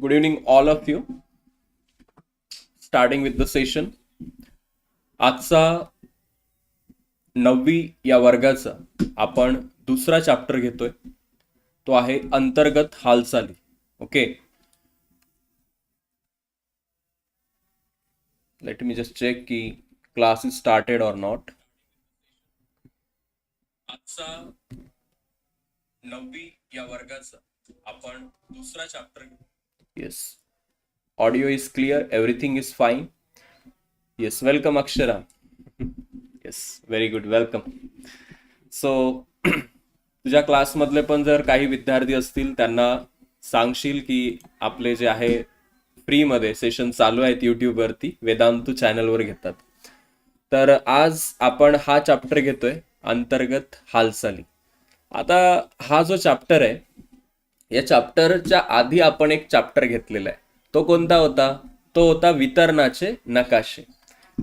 Good evening, all of you. Starting with the session. आजचा नववी या वर्गाचा आपण दुसरा चॅप्टर घेतोय. तो आहे अंतर्गत हालचाली. Okay let me just check की class is started or not आजचा नववी या वर्गाचा आपण दुसरा चॅप्टर घेतो yes audio is clear everything is fine yes welcome Akshara yes very good welcome so तुझ्या क्लासमधले पण जर काही विद्यार्थी असतील त्यांना सांगशील की आपले जे आहे फ्रीमध्ये सेशन चालू आहेत युट्यूबवरती वेदांतू चॅनलवर घेतात. तर आज आपण हा चॅप्टर घेतोय अंतर्गत हालचाली. आता हा जो चॅप्टर आहे या चॅप्टरच्या आधी आपण एक चॅप्टर घेतलेला आहे. तो कोणता होता? तो होता वितरणाचे नकाशे.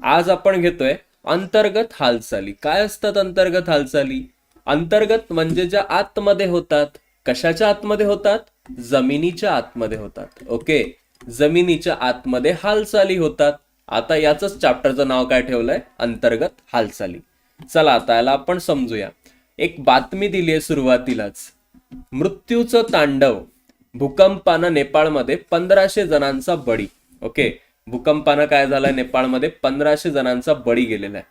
आज आपण घेतोय अंतर्गत हालचाली. काय असतात अंतर्गत हालचाली? अंतर्गत म्हणजे ज्या आतमध्ये होतात. कशाच्या आतमध्ये होतात? जमिनीच्या आतमध्ये होतात. ओके? जमिनीच्या आतमध्ये हालचाली होतात. आता याच चॅप्टरचं नाव काय ठेवलंय? अंतर्गत हालचाली. चला आता याला आपण समजूया. एक बातमी दिली आहे सुरुवातीलाच. मृत्यूचं तांडव. भूकंपानं नेपाळमध्ये पंधराशे जणांचा बळी. ओके? भूकंपानं काय झालंय नेपाळमध्ये पंधराशे जणांचा बळी गेलेला आहे.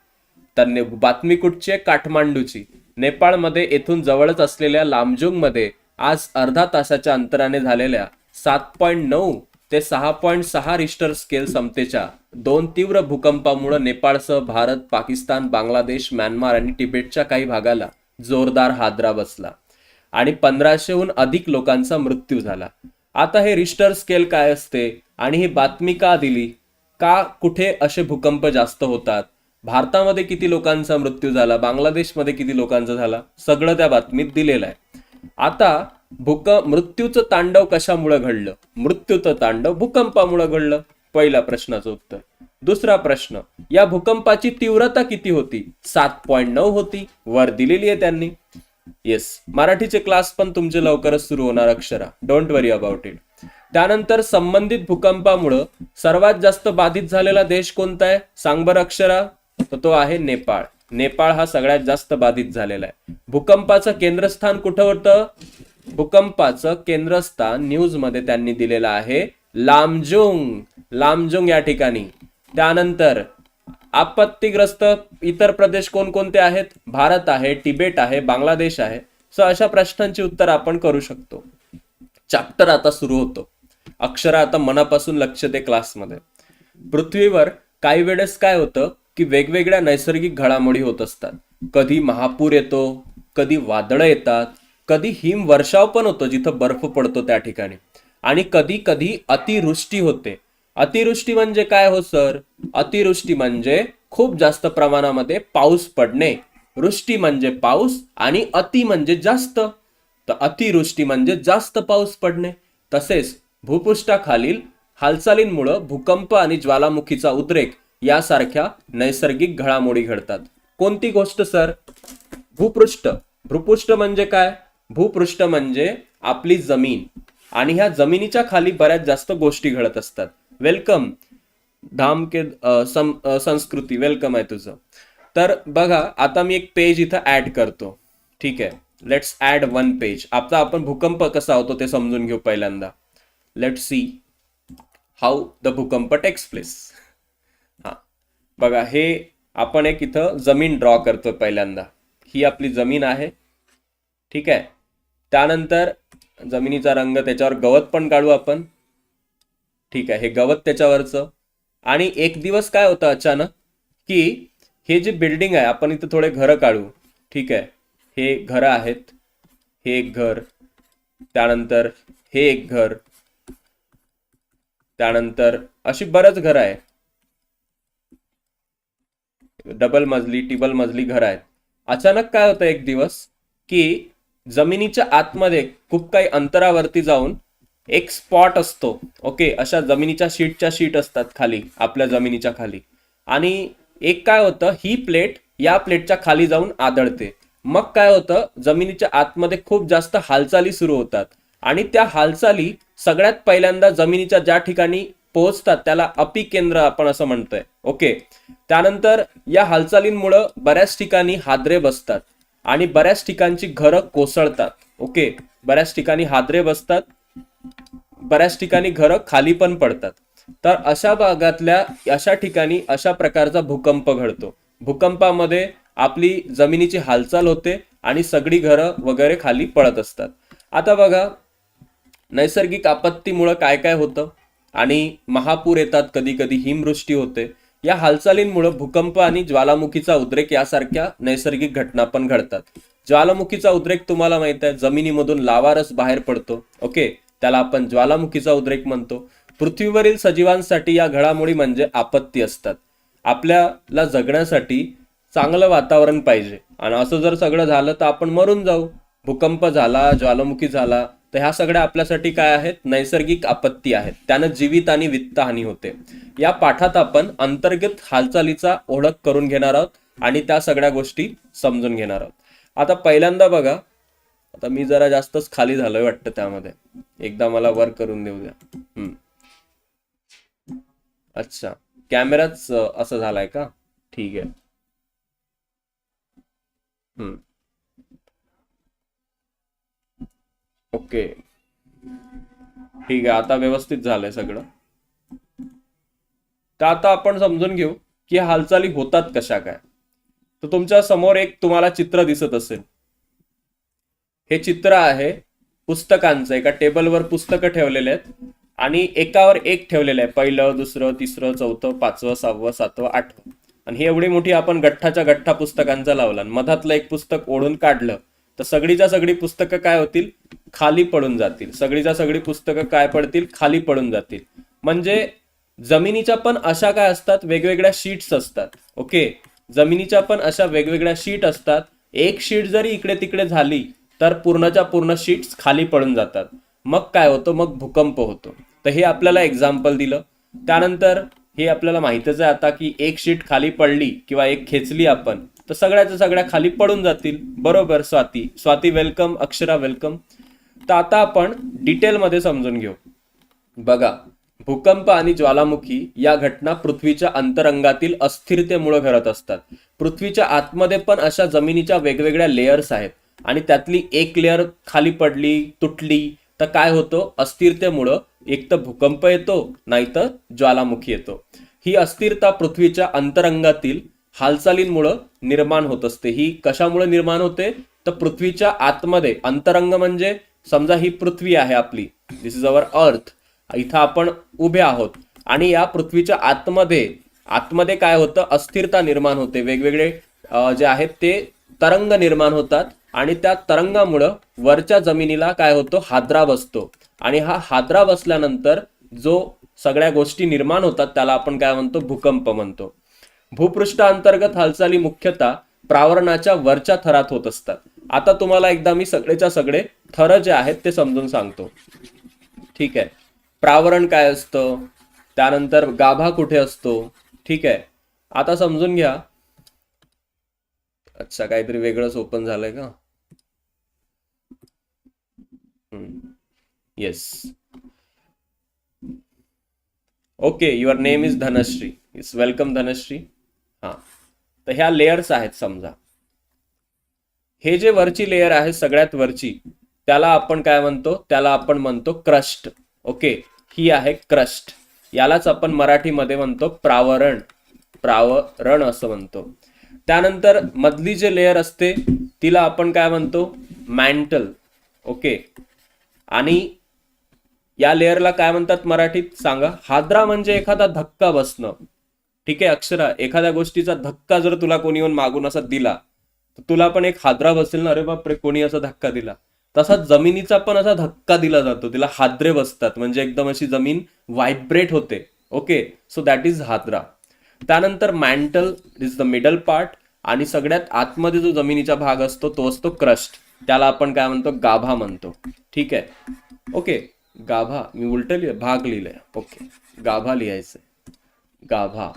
तर ने- बातमी कुठची आहे? काठमांडूची. नेपाळमध्ये येथून जवळच असलेल्या लामजुंगमध्ये आज अर्धा तासाच्या अंतराने झालेल्या सात पॉईंट नऊ ते सहा पॉईंट सहा रिस्टर स्केल समतेच्या दोन तीव्र भूकंपामुळे नेपाळसह भारत पाकिस्तान बांगलादेश म्यानमार आणि तिबेटच्या काही भागाला जोरदार हादरा बसला. आणि पंधराशेहून अधिक लोकांचा मृत्यू झाला. आता हे रिस्टर स्केल काय असते? आणि ही बातमी का दिली? का कुठे असे भूकंप जास्त होतात? भारतामध्ये किती लोकांचा मृत्यू झाला? बांगलादेशमध्ये किती लोकांचा झाला? सगळं त्या बातमीत दिलेलं आहे. आता भूक मृत्यूचं तांडव कशामुळे घडलं? मृत्यूचं तांडव भूकंपामुळे घडलं? पहिला प्रश्नाचं उत्तर. दुसरा प्रश्न या भूकंपाची तीव्रता किती होती? सात पॉईंट नऊ होती. वर दिलेली आहे त्यांनी. येस मराठीचे क्लास पण तुमचे लवकरच सुरू होणार Akshara. Don't worry about it त्यानंतर संबंधित भूकंपामुळं सर्वात जास्त बाधित झालेला देश कोणता आहे? सांगबर अक्षरा. तर तो आहे नेपाळ. नेपाळ हा सगळ्यात जास्त बाधित झालेला आहे. भूकंपाचं केंद्रस्थान कुठं होतं? भूकंपाचं केंद्रस्थान न्यूजमध्ये त्यांनी दिलेलं आहे. लामजोंग. लामजोंग या ठिकाणी. त्यानंतर आपत्तीग्रस्त इतर प्रदेश कोणकोणते आहेत? भारत आहे तिबेट आहे बांगलादेश आहे. सो अशा प्रश्नांची उत्तर आपण करू शकतो. चॅप्टर आता सुरू होतो. अक्षर आता मनापासून लक्ष दे क्लासमध्ये. पृथ्वीवर काही वेळेस काय होतं की वेगवेगळ्या नैसर्गिक घडामोडी होत असतात. कधी महापूर येतो कधी वादळं येतात कधी हिम वर्षाव पण होतो जिथं बर्फ पडतो त्या ठिकाणी. आणि कधी कधी अतिवृष्टी होते. अतिवृष्टी म्हणजे काय हो सर? अतिवृष्टी म्हणजे खूप जास्त प्रमाणामध्ये पाऊस पडणे. वृष्टी म्हणजे पाऊस आणि अति म्हणजे जास्त. तर अतिवृष्टी म्हणजे जास्त पाऊस पडणे. तसेच भूपृष्ठाखालील हालचालींमुळं भूकंप आणि ज्वालामुखीचा उद्रेक यासारख्या नैसर्गिक घडामोडी घडतात. कोणती गोष्ट सर? भूपृष्ठ. भूपृष्ठ म्हणजे काय? भूपृष्ठ म्हणजे आपली जमीन. आणि ह्या जमिनीच्या खाली बऱ्याच जास्त गोष्टी घडत असतात. वेलकम. धाम के सम संस्कृती वेलकम आहे तुझं. तर बघा आता मी एक पेज इथं ऍड करतो. ठीक आहे? लेट्स ऍड वन पेज आता आपण भूकंप कसा होतो ते समजून घेऊ पहिल्यांदा. लेट सी हाऊ द भूकंप टेक्स प्लेस हा. बघा हे आपण एक इथं जमीन ड्रॉ करतो पहिल्यांदा. ही आपली जमीन आहे. ठीक आहे? त्यानंतर जमिनीचा रंग त्याच्यावर गवत पण काढू आपण. ठीक आहे हे गवत त्याच्यावरचं. आणि एक दिवस काय होतं अचानक की हे जे बिल्डिंग आहे आपण इथं थोडे घरं काढू. ठीक आहे हे घरं आहेत हे एक घर त्यानंतर हे एक घर त्यानंतर अशी बरंच घरं आहे डबल मजली टिबल मजली घरं आहेत. अचानक काय होतं एक दिवस की जमिनीच्या आतमध्ये खूप काही अंतरावरती जाऊन एक स्पॉट असतो ओके अशा जमिनीच्या शीटच्या शीट असतात खाली आपल्या जमिनीच्या खाली. आणि एक काय होतं ही प्लेट या प्लेटच्या खाली जाऊन आदळते. मग काय होतं जमिनीच्या आतमध्ये खूप जास्त हालचाली सुरू होतात. आणि त्या हालचाली सगळ्यात पहिल्यांदा जमिनीच्या ज्या ठिकाणी पोहोचतात त्याला अपिकेंद्र आपण असं म्हणतोय ओके त्यानंतर या हालचालींमुळं बऱ्याच ठिकाणी हादरे बसतात. आणि बऱ्याच ठिकाणची घरं कोसळतात ओके बऱ्याच ठिकाणी हादरे बसतात. बऱ्याच ठिकाणी घरं खाली पण पडतात. तर अशा भागातल्या अशा ठिकाणी अशा प्रकारचा भूकंप घडतो. भूकंपामध्ये आपली जमिनीची हालचाल होते आणि सगळी घरं वगैरे खाली पडत असतात. आता बघा नैसर्गिक आपत्तीमुळं काय काय होतं? आणि महापूर येतात कधी कधी हिमवृष्टी होते. या हालचालींमुळं भूकंप आणि ज्वालामुखीचा उद्रेक यासारख्या नैसर्गिक घटना पण घडतात. ज्वालामुखीचा उद्रेक तुम्हाला माहीत आहे जमिनीमधून लावारस बाहेर पडतो. ओके? त्याला आपण ज्वालामुखीचा उद्रेक म्हणतो. पृथ्वीवरील सजीवांसाठी या घडामोडी म्हणजे आपत्ती असतात. आपल्याला जगण्यासाठी चांगलं वातावरण पाहिजे. आणि असं जर सगळं झालं तर आपण मरून जाऊ. भूकंप झाला ज्वालामुखी झाला तर ह्या सगळ्या आपल्यासाठी काय आहेत? नैसर्गिक आपत्ती आहेत. त्यानं जीवित आणि वित्तहानी होते. या पाठात आपण अंतर्गत हालचालीचा ओळख करून घेणार आहोत आणि त्या सगळ्या गोष्टी समजून घेणार आहोत. आता पहिल्यांदा बघा आता मी जरा जास्तच खाली झालोय वाटतं त्यामध्ये. एकदा मला वर्क करून देऊ द्या. हम्म. अच्छा. कॅमेराच असं झालाय का? ठीक आहे. ओके. ठीक आहे. आता व्यवस्थित झालंय सगळं. तर आता आपण समजून घेऊ की हालचाली होतात कशा काय. तर तुमच्यासमोर एक तुम्हाला चित्र दिसत असेल. हे चित्र आहे पुस्तकांचं. एका टेबलवर पुस्तकं ठेवलेले आहेत आणि एकावर एक ठेवलेलं आहे. पहिलं दुसरं तिसरं चौथं पाचवं सहावं सातवं आठवं. आणि ही एवढी मोठी आपण गठ्ठाच्या गठ्ठा पुस्तकांचा लावला आणि मधातलं एक पुस्तक ओढून काढलं तर सगळीच्या सगळी पुस्तकं काय होतील? खाली पडून जातील. सगळीच्या सगळी पुस्तकं काय पडतील? खाली पडून जातील. म्हणजे जमिनीच्या पण अशा काय असतात? वेगवेगळ्या शीट्स असतात. ओके? जमिनीच्या पण अशा वेगवेगळ्या शीट असतात. एक शीट जरी इकडे तिकडे झाली तर पूर्णच्या पूर्ण शीट्स खाली पडून जातात. मग काय होतं? मग भूकंप होतो. तर हे आपल्याला एक्झाम्पल दिलं. त्यानंतर हे आपल्याला माहितच आहे आता की एक शीट खाली पडली किंवा एक खेचली आपण तर सगळ्याच्या सगळ्या खाली पडून जातील. बरोबर स्वाती. स्वाती वेलकम अक्षरा वेलकम तर आता आपण डिटेलमध्ये समजून घेऊ. बघा भूकंप आणि ज्वालामुखी या घटना पृथ्वीच्या अंतरंगातील अस्थिरतेमुळे घडत असतात. पृथ्वीच्या आतमध्ये पण अशा जमिनीच्या वेगवेगळ्या लेयर्स आहेत. आणि त्यातली एक लेअर खाली पडली तुटली तर काय होतं? अस्थिरतेमुळं एक तर भूकंप येतो नाहीतर ज्वालामुखी येतो. ही अस्थिरता पृथ्वीच्या अंतरंगातील हालचालींमुळं निर्माण होत असते. ही कशामुळे निर्माण होते? तर पृथ्वीच्या आतमध्ये अंतरंग म्हणजे समजा ही पृथ्वी आहे आपली दिस इज अवर अर्थ इथं आपण उभे आहोत. आणि या पृथ्वीच्या आतमध्ये आतमध्ये काय होतं? अस्थिरता निर्माण होते. वेगवेगळे जे आहेत ते तरंग निर्माण होतात. आणि त्या तरंगामुळं वरच्या जमिनीला काय होतो? हादरा बसतो. आणि हा हादरा बसल्यानंतर जो सगळ्या गोष्टी निर्माण होतात त्याला आपण काय म्हणतो? भूकंप म्हणतो. भूपृष्ठ अंतर्गत हालचाली मुख्यतः प्रावरणाच्या वरच्या थरात होत असतात. आता तुम्हाला एकदा मी सगळेच्या सगळे थर जे आहेत ते समजून सांगतो. ठीक आहे. प्रावरण काय असतं? त्यानंतर गाभा कुठे असतो? ठीक आहे. आता समजून घ्या. अच्छा काहीतरी वेगळंच ओपन झालंय का? Yes okay your name is Dhanashree it's welcome Dhanashree हा तर ह्या लेयर्स आहेत समजा. हे जे वरची लेयर आहे सगळ्यात वरची त्याला आपण काय म्हणतो? त्याला आपण म्हणतो क्रस्ट ओके ही आहे क्रस्ट यालाच आपण मराठीमध्ये म्हणतो प्रावरण. प्रावरण असं म्हणतो. त्यानंतर मधली जे लेयर असते तिला आपण काय म्हणतो? मॅन्टल ओके आणि या लेअरला काय म्हणतात मराठीत? सांगा. हादरा म्हणजे एखादा धक्का बसणं. ठीक आहे अक्षरा एखाद्या गोष्टीचा धक्का जर तुला कोणी येऊन मागून असा दिला तर तुला पण एक हादरा बसेल ना. अरे बापरे कोणी असा धक्का दिला. तसा जमिनीचा पण असा धक्का दिला जातो. तिला हादरे बसतात. म्हणजे एकदम अशी जमीन व्हायब्रेट होते. ओके सो दॅट इज हादरा. त्यानंतर mantle is the middle part आणि सगळ्यात आतमध्ये जो जमिनीचा भाग असतो तो असतो क्रस्ट त्याला आपण काय म्हणतो? गाभा म्हणतो. ठीक आहे. ओके गाभा मी उलट लिह भाग लिहिलंय. ओके गाभा लिहायचं गाभा.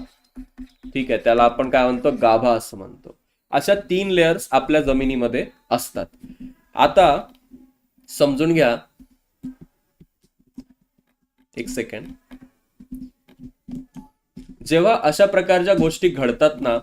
ठीक आहे. त्याला आपण काय म्हणतो? गाभा असं म्हणतो. अशा तीन लेयर्स आपल्या जमिनीमध्ये असतात. आता समजून घ्या. एक सेकंड जेव्हा अशा प्रकारच्या गोष्टी घडतात ना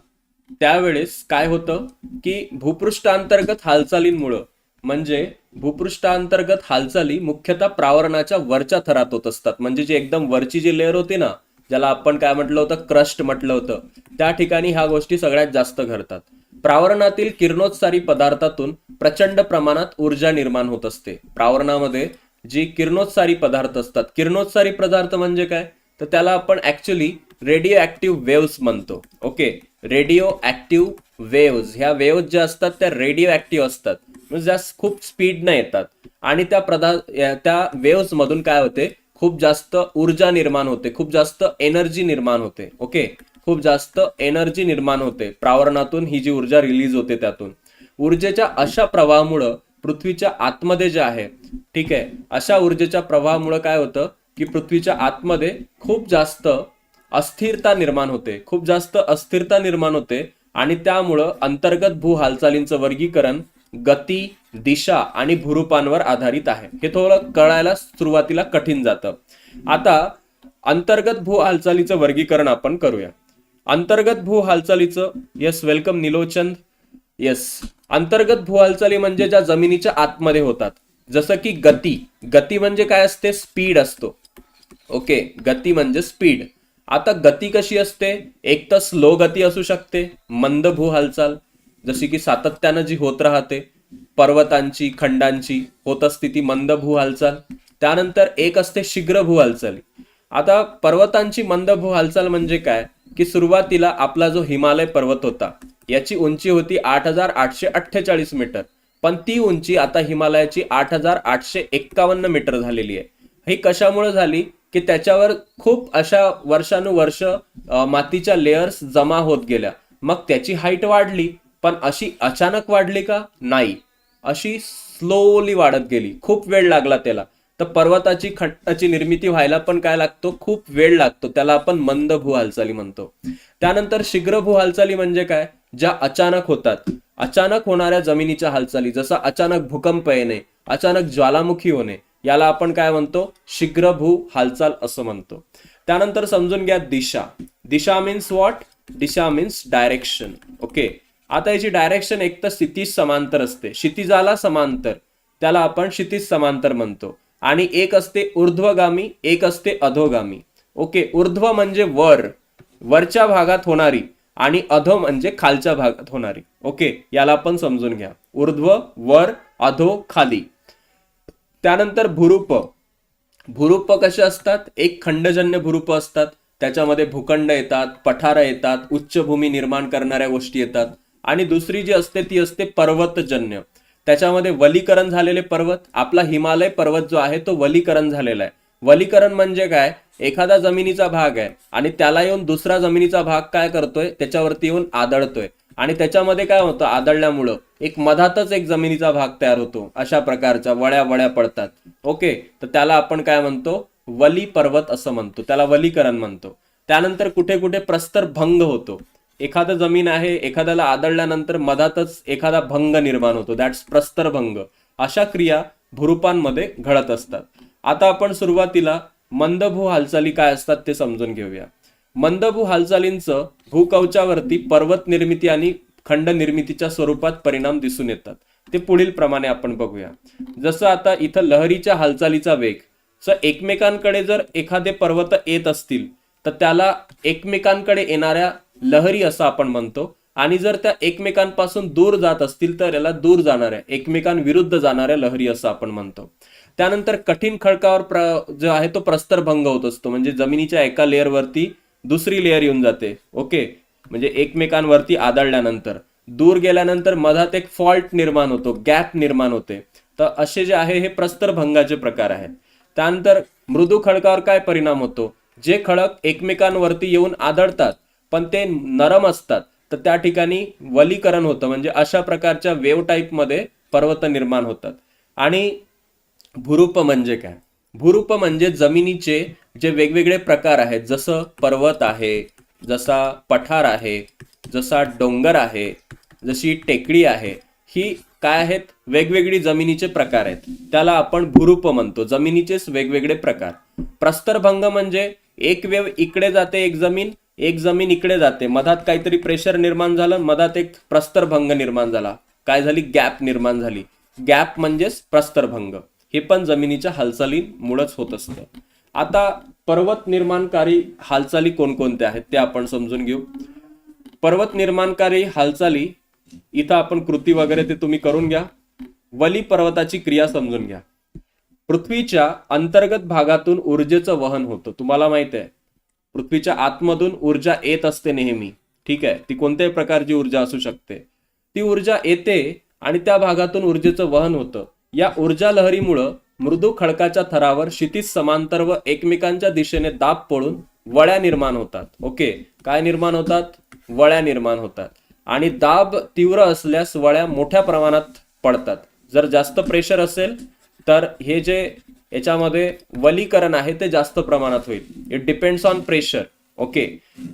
त्यावेळेस काय होतं? की भूपृष्ठांतर्गत हालचालींमुळं म्हणजे भूपृष्ठांतर्गत हालचाली मुख्यतः प्रावरणाच्या वरच्या थरात होत असतात. म्हणजे जी एकदम वरची जी लेअर होती ना ज्याला आपण काय म्हटलं होतं? क्रस्ट म्हटलं होतं. त्या ठिकाणी ह्या गोष्टी सगळ्यात जास्त घडतात. प्रावरणातील किरणोत्सारी पदार्थातून प्रचंड प्रमाणात ऊर्जा निर्माण होत असते. प्रावरणामध्ये जी किरणोत्सारी पदार्थ असतात किरणोत्सारी पदार्थ म्हणजे काय? तर त्याला आपण ऍक्च्युली रेडिओ ऍक्टिव्ह वेव्स म्हणतो. ओके रेडिओ ऍक्टिव्ह वेव्स ह्या वेव्स ज्या असतात त्या रेडिओ ऍक्टिव्ह असतात. म्हणजे जास्त खूप स्पीडनं येतात. आणि त्या प्रदा त्या वेव्स मधून काय होते? खूप जास्त ऊर्जा निर्माण होते. खूप जास्त एनर्जी निर्माण होते. ओके खूप जास्त एनर्जी निर्माण होते. प्रावरणातून ही जी ऊर्जा रिलीज होते त्यातून. ऊर्जेच्या अशा प्रवाहामुळं पृथ्वीच्या आतमध्ये जे आहे ठीक आहे? अशा ऊर्जेच्या प्रवाहामुळं काय होतं? की पृथ्वीच्या आतमध्ये खूप जास्त अस्थिरता निर्माण होते. खूप जास्त अस्थिरता निर्माण होते. आणि त्यामुळं अंतर्गत भू हालचालींचं वर्गीकरण गती दिशा आणि भूरूपांवर आधारित आहे. हे थोडं कळायला सुरुवातीला कठीण जातं. आता अंतर्गत भू हालचालीचं वर्गीकरण आपण करूया. अंतर्गत भू हालचालीचं येस वेलकम निलोचंद. येस अंतर्गत भू हालचाली म्हणजे ज्या जमिनीच्या आतमध्ये होतात. जसं की गती. गती म्हणजे काय असते? स्पीड असतो. ओके गती म्हणजे स्पीड. आता गती कशी असते? एक तर स्लो गती असू शकते मंद भू हालचाल. जशी की सातत्यानं जी होत राहते पर्वतांची खंडांची होत असते ती मंद भू हालचाल त्यानंतर एक असते शीघ्र भू हालचाली आता पर्वतांची मंद भू हालचाल म्हणजे काय? की सुरुवातीला आपला जो हिमालय पर्वत होता याची उंची होती आठ हजार आठशे अठ्ठेचाळीस मीटर. पण ती उंची आता हिमालयाची आठ हजार आठशे एक्कावन्न मीटर झालेली आहे. ही कशामुळे झाली? की त्याच्यावर खूप अशा वर्षानुवर्ष मातीच्या लेयर्स जमा होत गेल्या. मग त्याची हाईट वाढली. पण अशी अचानक वाढली का? नाही. अशी स्लोली वाढत गेली. खूप वेळ लागला त्याला. तर पर्वताची खट्टाची निर्मिती व्हायला पण काय लागतो? खूप वेळ लागतो. त्याला आपण मंद भू हालचाली म्हणतो. त्यानंतर शीघ्र भू हालचाली म्हणजे काय? ज्या अचानक होतात. अचानक होणाऱ्या जमिनीच्या हालचाली जसं अचानक भूकंप येणे अचानक ज्वालामुखी होणे याला आपण काय म्हणतो? शीघ्र भू हालचाल असं म्हणतो. त्यानंतर समजून घ्या दिशा. दिशा मीन्स व्हॉट दिशा मीन्स डायरेक्शन ओके आता याची डायरेक्शन एक तर क्षितिज समांतर असते. क्षितिजाला समांतर. त्याला आपण क्षितिज समांतर म्हणतो. आणि एक असते ऊर्ध्वगामी एक असते अधोगामी. ओके ऊर्ध्व म्हणजे वर. वरच्या भागात होणारी आणि अधो म्हणजे खालच्या भागात होणारी. ओके याला आपण समजून घ्या. ऊर्ध्व वर अधो खाली. त्यानंतर भुरुप. भूरूप कसे असतात? एक खंडजन्य भुरुप असतात. त्याच्यामध्ये भूखंड येतात पठारं येतात उच्चभूमी निर्माण करणाऱ्या गोष्टी येतात. आणि दुसरी जी असते ती असते पर्वतजन्य. त्याच्यामध्ये वलीकरण झालेले पर्वत आपला हिमालय पर्वत जो आहे तो वलीकरण झालेला आहे. वलीकरण म्हणजे काय? एखादा जमिनीचा भाग आहे आणि त्याला येऊन दुसरा जमिनीचा भाग काय करतोय? त्याच्यावरती येऊन आदळतोय. आणि त्याच्यामध्ये काय होतं? आदळल्यामुळं एक मधातच एक जमिनीचा भाग तयार होतो. अशा प्रकारच्या वळ्या वळ्या पडतात. ओके? तर त्याला आपण काय म्हणतो? वली पर्वत असं म्हणतो. त्याला वलीकरण म्हणतो. त्यानंतर कुठे कुठे प्रस्तर भंग होतो. एखादं जमीन आहे एखाद्याला आदळल्यानंतर मधातच एखादा भंग निर्माण होतो. दॅट्स प्रस्तर भंग. अशा क्रिया भुरुपांमध्ये घडत असतात. आता आपण सुरुवातीला मंदभू हालचाली काय असतात ते समजून घेऊया. मंदभू हालचालींचं भूकवचावरती पर्वत निर्मिती आणि खंड निर्मितीच्या स्वरूपात परिणाम दिसून येतात. ते पुढील प्रमाणे आपण बघूया. जसं आता इथं लहरीच्या हालचालीचा वेग. स एकमेकांकडे जर एखादे पर्वत येत असतील तर त्याला एकमेकांकडे येणाऱ्या लहरी असं आपण म्हणतो. आणि जर त्या एकमेकांपासून दूर जात असतील तर याला दूर जाणाऱ्या एकमेकांविरुद्ध जाणाऱ्या लहरी असं आपण म्हणतो. त्यानंतर कठीण खडकावर प्र जो आहे तो प्रस्तर भंग होत असतो. म्हणजे जमिनीच्या एका लेअरवरती दुसरी लेअर येऊन जाते. ओके? म्हणजे एकमेकांवरती आदळल्यानंतर. दूर गेल्यानंतर मधात एक फॉल्ट निर्माण होतो गॅप निर्माण होते. तर असे जे आहे हे प्रस्तरभंगाचे प्रकार आहेत. त्यानंतर मृदू खडकावर काय परिणाम होतो? जे खडक एकमेकांवरती येऊन आदळतात पण ते नरम असतात. तर त्या ठिकाणी वलीकरण होतं. म्हणजे अशा प्रकारच्या वेव टाईपमध्ये पर्वत निर्माण होतात. आणि भूरूप म्हणजे काय? भूरूप म्हणजे जमिनीचे जे वेगवेगळे प्रकार आहेत. जसं पर्वत आहे जसा पठार आहे जसा डोंगर आहे जशी टेकडी आहे ही काय आहेत? वेगवेगळी जमिनीचे प्रकार आहेत. त्याला आपण भूरूप म्हणतो. जमिनीचेच वेगवेगळे प्रकार. प्रस्तरभंग म्हणजे एक वेव इकडे जाते एक जमीन एक जमीन इकडे जाते मधात काहीतरी प्रेशर निर्माण झालं मधात एक प्रस्तरभंग निर्माण झाला. काय झाली? गॅप निर्माण झाली. गॅप म्हणजेच प्रस्तरभंग. हे पण जमिनीच्या हालचालींमुळेच होत असतं. आता पर्वत निर्माणकारी हालचाली कोणकोणत्या आहेत ते आपण समजून घेऊ. पर्वत निर्माणकारी हालचाली इथं आपण कृती वगैरे ते तुम्ही करून घ्या. वली पर्वताची क्रिया समजून घ्या. पृथ्वीच्या अंतर्गत भागातून ऊर्जेचं वहन होतं. तुम्हाला माहीत आहे. पृथ्वीच्या आतमधून ऊर्जा येत असते नेहमी. ठीक आहे? ती कोणत्याही प्रकारची ऊर्जा असू शकते. ती ऊर्जा येते आणि त्या भागातून ऊर्जेचं वहन होतं. या ऊर्जा लहरीमुळं मृदू खडकाच्या थरावर क्षितिज समांतर व एकमेकांच्या दिशेने दाब पडून वळ्या निर्माण होतात. ओके? काय निर्माण होतात? वळ्या निर्माण होतात. आणि दाब तीव्र असल्यास वळ्या मोठ्या प्रमाणात पडतात. जर जास्त प्रेशर असेल तर हे जे याच्यामध्ये वलीकरण आहे ते जास्त प्रमाणात होईल. It depends on pressure okay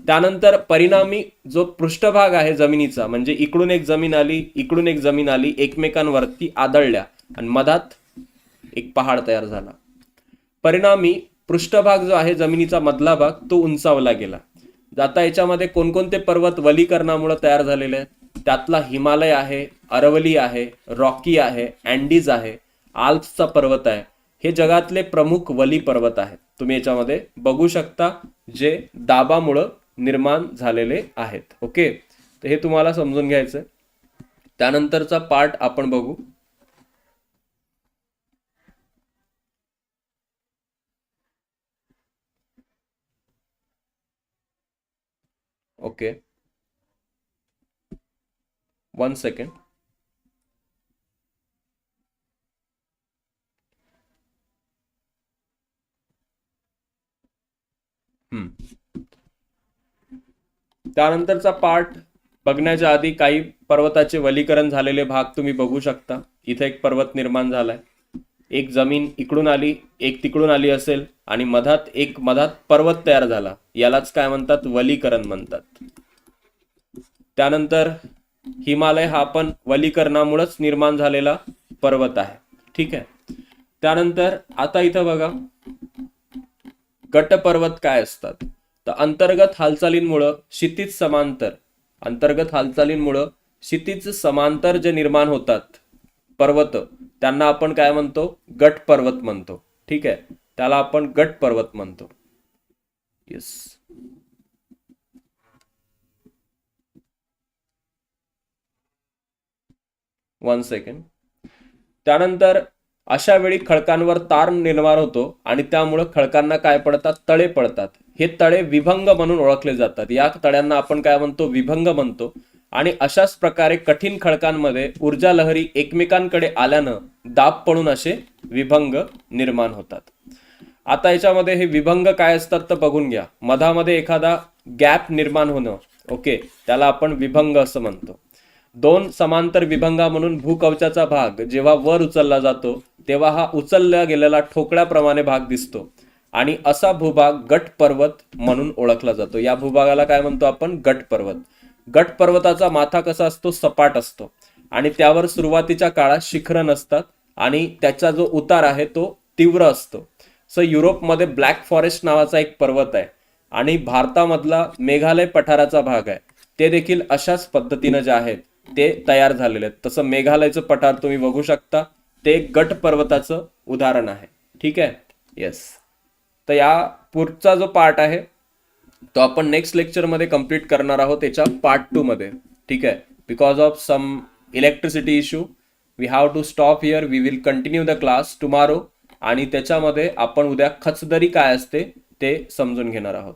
त्यानंतर परिणामी जो पृष्ठभाग आहे जमिनीचा म्हणजे इकडून एक जमीन आली इकडून एक जमीन आली एकमेकांवरती आदळल्या आणि मधात एक पहाड तयार झाला. परिणामी पृष्ठभाग जो आहे जमिनीचा मधला भाग तो उंचावला गेला. आता याच्यामध्ये कोणकोणते पर्वत वलीकरणामुळे तयार झालेले आहेत? त्यातला हिमालय आहे अरवली आहे रॉकी आहे अँडीज आहे आल्प्सचा पर्वत आहे. हे जगातले प्रमुख वली पर्वत आहेत. तुम्ही याच्यामध्ये बघू शकता जे दाबामुळं निर्माण झालेले आहेत. ओके? तर हे तुम्हाला समजून घ्यायचं त्यानंतरचा पार्ट आपण बघू. ओके? One second. त्यानंतरचा पार्ट बघण्याच्या आधी काही पर्वताचे वलीकरण झालेले भाग तुम्ही बघू शकता. इथे एक पर्वत निर्माण झालाय. एक जमीन इकडून आली एक तिकडून आली असेल आणि मधात एक मधात पर्वत तयार झाला. यालाच काय म्हणतात? वलीकरण म्हणतात. त्यानंतर हिमालय हा पण वलीकरणामुळेच निर्माण झालेला पर्वत आहे. ठीक आहे. त्यानंतर आता इथं बघा. गट पर्वत काय असतात? तर अंतर्गत हालचालींमुळं क्षितिज समांतर. अंतर्गत हालचालींमुळं क्षितिज समांतर जे निर्माण होतात पर्वत त्यांना आपण काय म्हणतो? गट पर्वत म्हणतो. ठीक आहे? त्याला आपण गट पर्वत म्हणतो. येस वन सेकंड त्यानंतर अशा वेळी खडकांवर तार निर्माण होतो आणि त्यामुळं खडकांना काय पडतात? तळे पडतात. हे तळे विभंग म्हणून ओळखले जातात. या तळ्यांना आपण काय म्हणतो? विभंग म्हणतो. आणि अशाच प्रकारे कठीण खडकांमध्ये ऊर्जा लहरी एकमेकांकडे आल्यानं दाब पडून असे विभंग निर्माण होतात. आता याच्यामध्ये हे विभंग काय असतात तर बघून घ्या. मधामध्ये एखादा गॅप निर्माण होणं. ओके. त्याला आपण विभंग असं म्हणतो. दोन समांतर विभंगा म्हणून भूकवचाचा भाग जेव्हा वर उचलला जातो तेव्हा हा उचलला गेलेला ठोकळ्याप्रमाणे भाग दिसतो. आणि असा भूभाग गट पर्वत म्हणून ओळखला जातो. या भूभागाला काय म्हणतो आपण? गट पर्वत. गट पर्वताचा माथा कसा असतो? सपाट असतो. आणि त्यावर सुरुवातीच्या काळात शिखरं नसतात आणि त्याचा जो उतार आहे तो तीव्र असतो. सो युरोपमध्ये ब्लॅक फॉरेस्ट नावाचा एक पर्वत आहे आणि भारतामधला मेघालय पठाराचा भाग आहे. ते देखील अशाच पद्धतीनं जे आहेत. ते तयार झालेले आहेत. तसं मेघालयचं पठार तुम्ही बघू शकता. ते गट पर्वताचं उदाहरण आहे. ठीक आहे? येस तर या पुढचा जो पार्ट आहे तो आपण नेक्स्ट लेक्चरमध्ये कंप्लीट करणार आहोत. त्याच्या पार्ट टू मध्ये. ठीक आहे? Because of some electricity issue we have to stop here we will continue the class tomorrow आणि त्याच्यामध्ये आपण उद्या खचदरी काय असते ते समजून घेणार आहोत.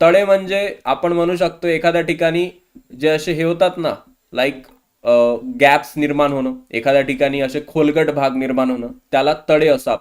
तळे म्हणजे आपण म्हणू शकतो एखाद्या ठिकाणी जे असे हे होतात ना लाईक गॅप्स निर्माण होणं एखाद्या ठिकाणी असे खोलगट भाग निर्माण होणं त्याला तडे असा